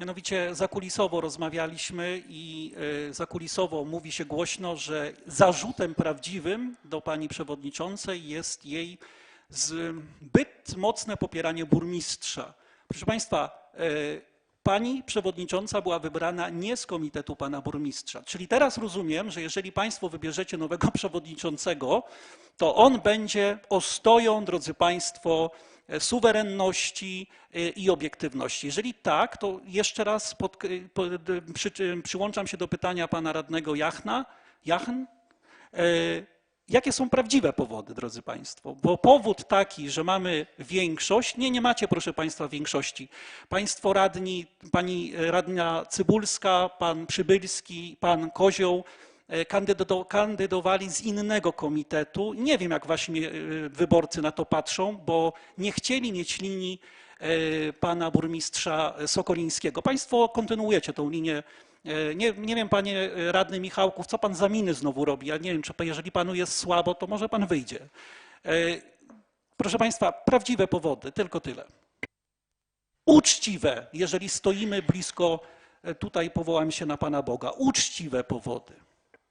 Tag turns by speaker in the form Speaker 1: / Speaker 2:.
Speaker 1: Mianowicie zakulisowo rozmawialiśmy i e, zakulisowo mówi się głośno, że zarzutem prawdziwym do pani przewodniczącej jest jej zbyt mocne popieranie burmistrza. Proszę państwa, e, pani przewodnicząca była wybrana nie z komitetu pana burmistrza. Czyli teraz rozumiem, że jeżeli państwo wybierzecie nowego przewodniczącego, to on będzie ostoją, drodzy państwo, e, suwerenności e, i obiektywności. Jeżeli tak, to jeszcze raz pod, pod, przy, przyłączam się do pytania pana radnego Jachna. Jachn? Jakie są prawdziwe powody, drodzy Państwo? Bo powód taki, że mamy większość, nie, nie macie, proszę Państwa, większości. Państwo radni, pani radna Cybulska, pan Przybylski, pan Kozioł e, kandydo- kandydowali z innego komitetu. Nie wiem, jak wasi e, wyborcy na to patrzą, bo nie chcieli mieć linii e, pana burmistrza Sokolińskiego. Państwo kontynuujecie tą linię Nie, nie wiem, panie radny Michałków, co pan za miny znowu robi. Ja nie wiem, czy jeżeli panu jest słabo, to może pan wyjdzie. E, Proszę państwa, prawdziwe powody, tylko tyle. Uczciwe, jeżeli stoimy blisko, e, tutaj powołam się na pana Boga, uczciwe powody.